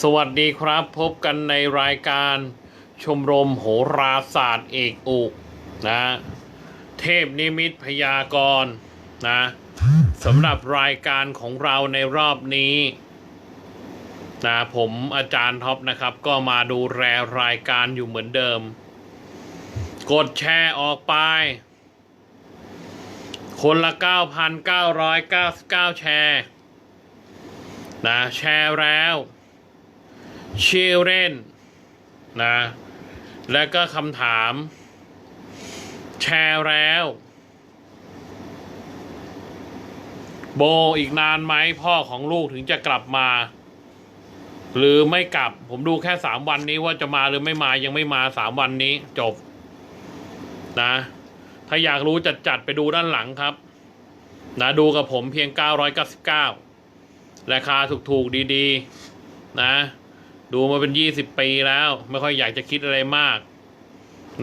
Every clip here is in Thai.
สวัสดีครับพบกันในรายการชมรมโหราศาสตร์เอกอุกนะเทพนิมิตพยากรณ์นะสำหรับรายการของเราในรอบนี้นะผมอาจารย์ท็อปนะครับ ก็มาดูแลรายการอยู่เหมือนเดิม กดแชร์ออกไป คนละ 9,999 แชร์นะแชร์แล้ว ชื่อเล่นนะ แล้วก็คำถาม แชร์แล้ว โบอีกนานไหมพ่อของลูกถึงจะกลับมา หรือไม่กลับ ผมดูแค่สามวันนี้ว่าจะมาหรือไม่มายังไม่มาสามวันนี้จบ นะ ถ้าอยากรู้จัดจัดๆไปดูด้านหลังครับ นะดูกับผมเพียง 999 ราคาถูกๆดี ๆ นะ ดูมาเป็น20ปีแล้ว ไม่ค่อยอยากจะคิดอะไรมาก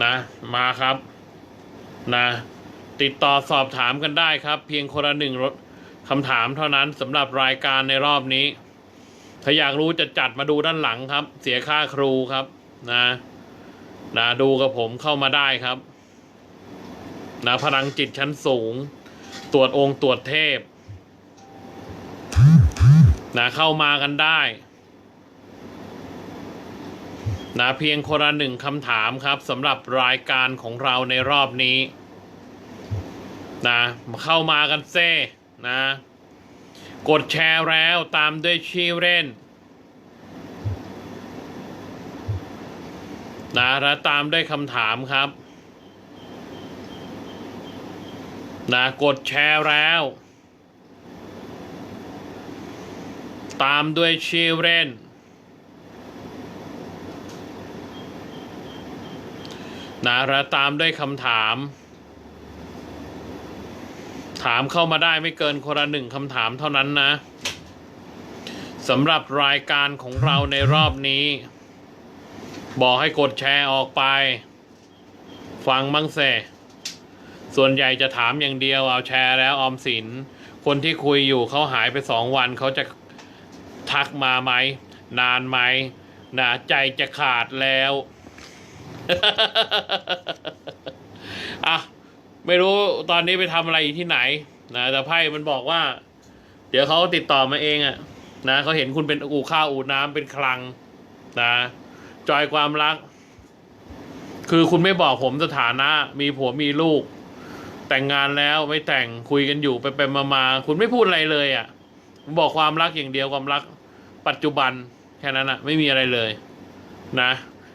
นะ มาครับ นะ ติดต่อสอบถามกันได้ครับ เพียงคนละหนึ่งรถคำถามเท่านั้นสำหรับรายการในรอบนี้ ถ้าอยากรู้จะจัดมาดูด้านหลังครับ เสียค่าครูครับ นะ นะดูกับผมเข้ามาได้ครับ นะพลังจิตชั้นสูง ตรวจองค์ตรวจเทพ นะเข้ามากันได้ นะเพียงคนละหนึ่งคำถามครับสำหรับรายการของเราในรอบนี้นะเข้ามากันเซ่นะกดแชร์แล้วตามด้วยชื่อเล่นนะและตามด้วยคำถามครับนะกดแชร์แล้ว ตามด้วยชื่อเล่น นะและตามด้วยคำถาม ถามเข้ามาได้ไม่เกินคนละหนึ่งคำถามเท่านั้นนะสำหรับรายการของเราในรอบนี้ บอกให้กดแชร์ออกไป ฟังบ้างเสส่วนใหญ่จะถามอย่างเดียวเอาแชร์แล้วออมสิน คนที่คุยอยู่เขาหายไปสองวันเขาจะทักมาไหม นานไหมนะใจจะขาดแล้ว อะไม่รู้ตอนนี้ไปทำอะไรอยู่ที่ไหนนะแต่ไพ่มันบอกว่า เดี๋ยวเขาติดต่อมาเองอะ่ะนะเขาเห็นคุณเป็นอู่ข้าวอู่น้ำเป็นคลังนะจอยความรัก คือคุณไม่บอกผมสถานะ มีผัวมีลูก แต่งงานแล้วไม่แต่งคุยกันอยู่ไปไปมามาคุณไม่พูดอะไรเลยอะ่ะบอกความรักอย่างเดียวความรัก ปัจจุบันแค่นั้นอะ่ะ ไม่มีอะไรเลย นะ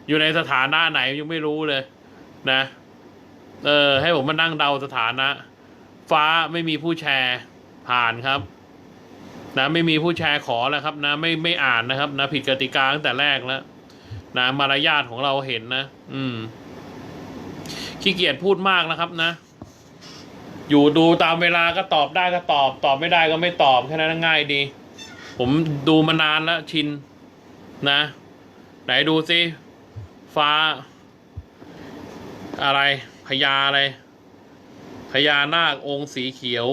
อยู่ในสถานะไหนยังไม่รู้เลย นะ เออ ให้ผมมานั่งเดาสถานะ ฟ้าไม่มีผู้แชร์ผ่านครับ นะไม่มีผู้แชร์ขอแล้วครับ นะไม่ไม่อ่านนะครับ นะผิดกติกาตั้งแต่แรกแล้วนะมารยาทของเราเห็นนะ อืม ขี้เกียจพูดมากนะครับ นะ อยู่ดูตามเวลาก็ตอบได้ก็ตอบ ตอบไม่ได้ก็ไม่ตอบแค่นั้นง่ายดี ผมดูมานานแล้วชิน นะ ไหนดูสิ ฟ้า อะไรพญาอะไรพญานาคองค์สีเขียว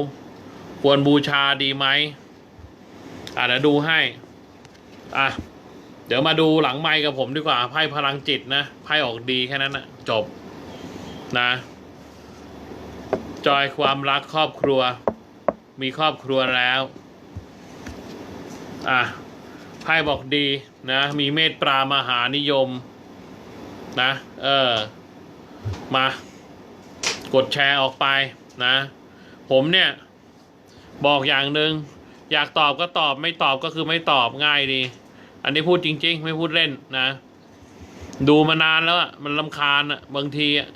ควรบูชาดีไหมอะเดี๋ยวดูให้ อะ เดี๋ยวมาดูหลังไมค์กับผมดีกว่าไพ่พลังจิตนะไพ่ออกดีแค่นั้นนะจบนะ จอยความรักครอบครัว มีครอบครัวแล้ว อะไพ่บอกดีนะ มีเมตตามหานิยม นะ เออ มา กดแชร์ออกไปนะ ผมเนี่ย บอกอย่างหนึ่งอยากตอบก็ตอบไม่ตอบก็คือไม่ตอบง่ายดี อันนี้พูดจริง ๆ ไม่พูดเล่นนะ ดูมานานแล้วอะมันลำคาญอะบางทีอะ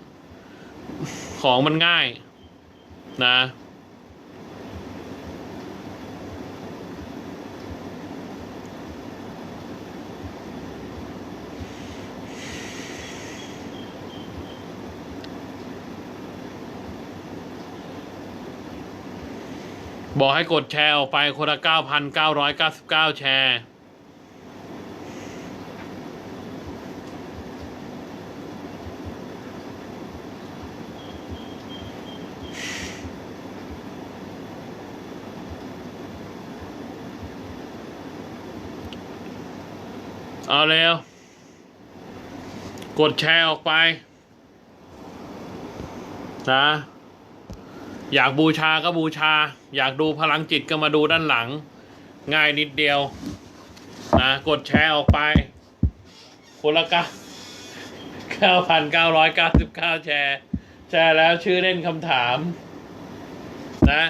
ของมันง่ายนะ บอกให้กดแชร์ออกไปคนละ 9,999 แชร์ เอาเร็ว กดแชร์ออกไป นะ อยากบูชาก็บูชา อยากดูพลังจิตก็มาดูด้านหลัง ง่ายนิดเดียวนะกดแชร์ออกไปคนละก้าเก้าพันเก้าร้อยเก้าสิบเก้าแชร์ แชร์แล้วชื่อเล่นคำถาม นะ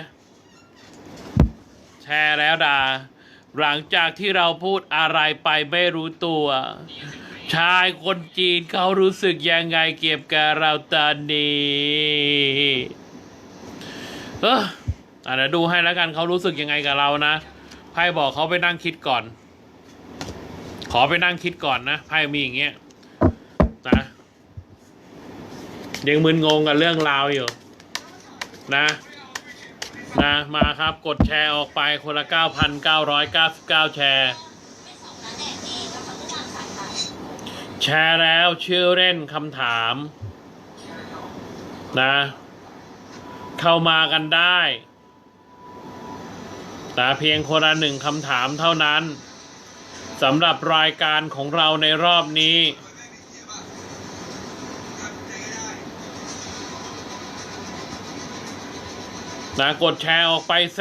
แชร์แล้วดาหลังจากที่เราพูดอะไรไปไม่รู้ตัว ชายคนจีนเขารู้สึกยังไงเกี่ยวกับเราตอนนี้ เอออะเดี๋ยวดูให้แล้วกันเขารู้สึกยังไงกับเรานะไพ่บอกเขาไปนั่งคิดก่อน ขอไปนั่งคิดก่อนนะไพ่มีอย่างเงี้ยนะยังมึนงงกับเรื่องราวอยู่ นะนะมาครับกดแชร์ออกไปคนละ 9,999 แชร์ แชร์แล้วชื่อเล่นคำถาม นะ เข้ามากันได้แต่เพียงคนละหนึ่งคำถามเท่านั้นสำหรับรายการของเราในรอบนี้ นะกดแชร์ออกไปเซ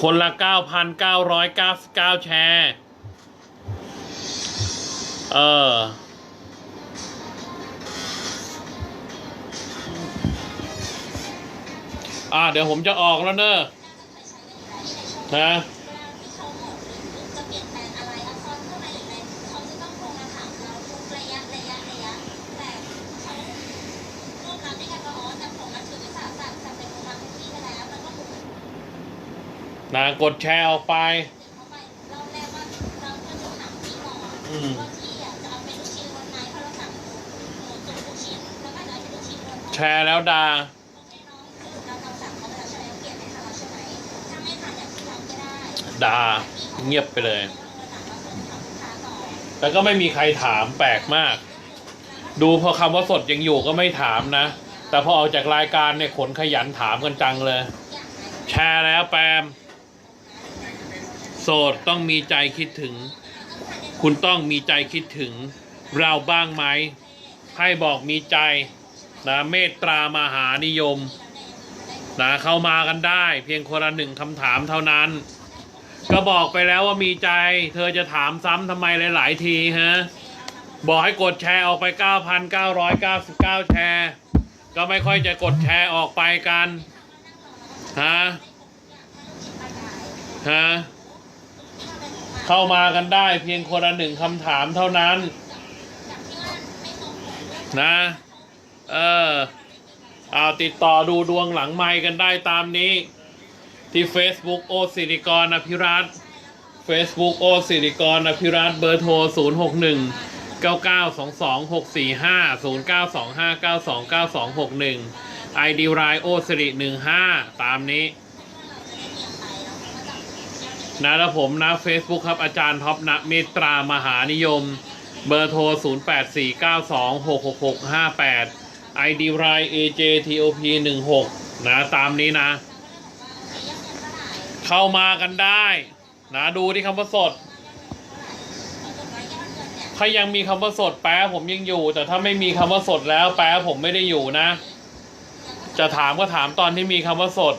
คนละ 9,999 แชร์ เออ อ่าเดี๋ยวผมจะออกแล้วเนอะนะนะกดแชร์ออกไป อืมแชร์แล้วดา ดาเงียบไปเลย แล้วก็ไม่มีใครถามแปลกมาก ดูพอคำว่าสดยังอยู่ก็ไม่ถามนะ แต่พอออกจากรายการเนี่ยขนขยันถามกันจังเลย แชร์แล้วแปม โสดต้องมีใจคิดถึง คุณต้องมีใจคิดถึง เราบ้างไหม ให้บอกมีใจนะเมตตามหานิยมนะเข้ามากันได้ เพียงคนละหนึ่งคำถามเท่านั้น ก็บอกไปแล้วว่ามีใจ เธอจะถามซ้ำทำไมหลาย ๆ ทีฮะ บอกให้กดแชร์ออกไป 9,999 แชร์ ก็ไม่ค่อยจะกดแชร์ออกไปกัน ฮะ ฮะ เข้ามากันได้เพียงคนละหนึ่งคำถามเท่านั้น นะ เออเอาติดต่อดูดวงหลังไมค์กันได้ตามนี้ ที่ Facebook โอสิริกรอภิรัต Facebook โอสิริกรอภิรัตเบอร์โทร 0 6 1 9 9 2 2 6 4 5 0 9 2 5 9 2 9 2 6 1 ID รายโอสิริ15 ตามนี้นะแล้วผมนะ Facebook ครับอาจารย์ท็อปนะเมตตามหานิยม เบอร์โทร 0 8 4 9 2 6 6 6 5 8 ID ราย AJTOP 16 นะตามนี้นะ เข้ามากันได้นะดูที่คำว่าสด ถ้ายังมีคำว่าสดแป๊ผมยังอยู่ แต่ถ้าไม่มีคำว่าสดแล้วแป๊ผมไม่ได้อยู่นะ จะถามก็ถามตอนที่มีคำว่าสด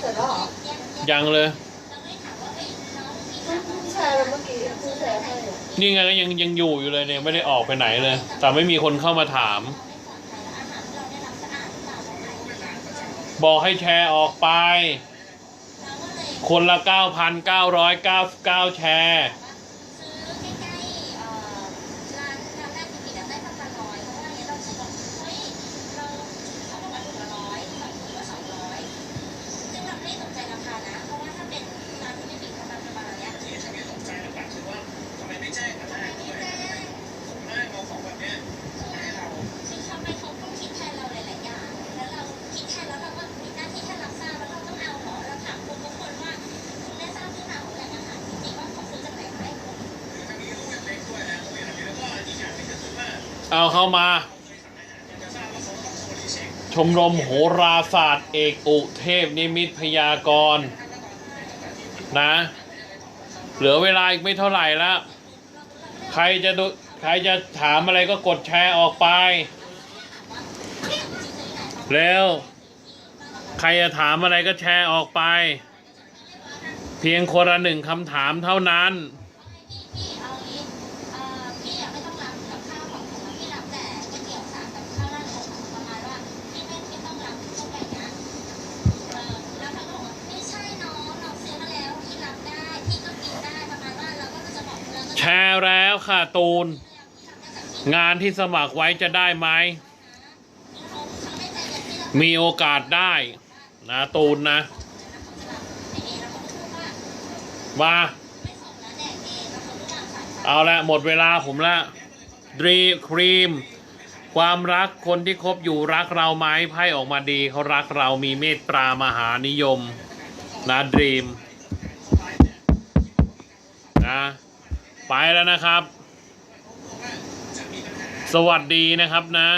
เสร็จแล้วเหรอ ยังเลยแชร์ไปเมื่อกี้เพิ่งแชร์ให้อะนี่ไงก็ยังยังอยู่อยู่เลยเนี่ยไม่ได้ออกไปไหนเลย แต่ไม่มีคนเข้ามาถาม บอกให้แชร์ออกไป คนละ 9,999 แชร์ คือทำไมเขาต้องคิดแทนเราหลายๆอย่าง แล้วเราคิดแทนแล้วเราก็มีหน้าที่แค่รับทราบแล้วเราต้องเอาเหรอเราถามคนทุกคนว่าคุณได้ทราบเรื่อง เอาเข้ามา ชมรมโหราศาสตร์เอกอุเทพนิมิตพยากรณ์นะ เหลือเวลาอีกไม่เท่าไหร่แล้วใครจะดูใครจะถามอะไรก็กดแชร์ออกไป แล้ว ใครจะถามอะไรก็แชร์ออกไป เพียงคนละหนึ่งคำถามเท่านั้น ค่ะตูน งานที่สมัครไว้จะได้ไหม มีโอกาสได้ นะตูนนะ มา เองแล้วเขาก็วางสายไปเอาละหมดเวลาผมละดรีครีม ความรักคนที่คบอยู่รักเราไหมไพ่ออกมาดีเขารักเรามีเมตตามหานิยม นะดรีมนะไปแล้วนะครับ สวัสดีนะครับนะ